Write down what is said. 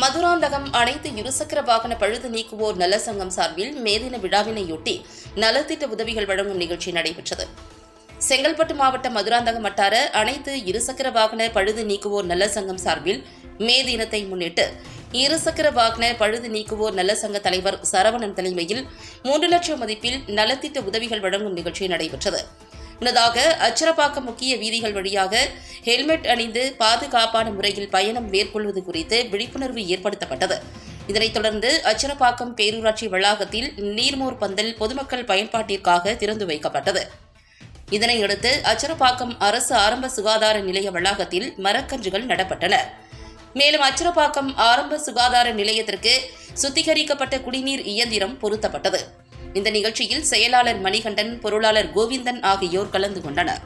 மதுராந்தகம் அனைத்து இருசக்கர வாகன பழுது நீக்குவோர் நல சங்கம் சார்பில் மேதின விழாவினையொட்டி நலத்திட்ட உதவிகள் வழங்கும் நிகழ்ச்சி நடைபெற்றது. செங்கல்பட்டு மாவட்ட மதுராந்தகம் வட்டார அனைத்து இருசக்கர வாகன பழுது நீக்குவோர் நல சங்கம் சார்பில் மே தினத்தை முன்னிட்டு இருசக்கர வாகன பழுது நீக்குவோர் நல சங்க தலைவர் சரவணன் தலைமையில் மூன்று லட்சம் மதிப்பில் நலத்திட்ட உதவிகள் வழங்கும் நிகழ்ச்சி நடைபெற்றது. முன்னதாக அச்சரப்பாக்கம் முக்கிய வீதிகள் வழியாக ஹெல்மெட் அணிந்து பாதுகாப்பான முறையில் பயணம் மேற்கொள்வது குறித்து விழிப்புணர்வு ஏற்படுத்தப்பட்டது. இதனைத் தொடர்ந்து அச்சரப்பாக்கம் பேரூராட்சி வளாகத்தில் நீர்மோர் பந்தல் பொதுமக்கள் பயன்பாட்டிற்காக திறந்து வைக்கப்பட்டது. இதனையடுத்து அச்சரப்பாக்கம் அரசு ஆரம்ப சுகாதார நிலைய வளாகத்தில் மரக்கன்றுகள் நடப்பட்டன. மேலும் அச்சரப்பாக்கம் ஆரம்ப சுகாதார நிலையத்திற்கு சுத்திகரிக்கப்பட்ட குடிநீர் இயந்திரம் பொருத்தப்பட்டது. இந்த நிகழ்ச்சியில் செயலாளர் மணிகண்டன் பொருளாளர் கோவிந்தன் ஆகியோர் கலந்து கொண்டனர்.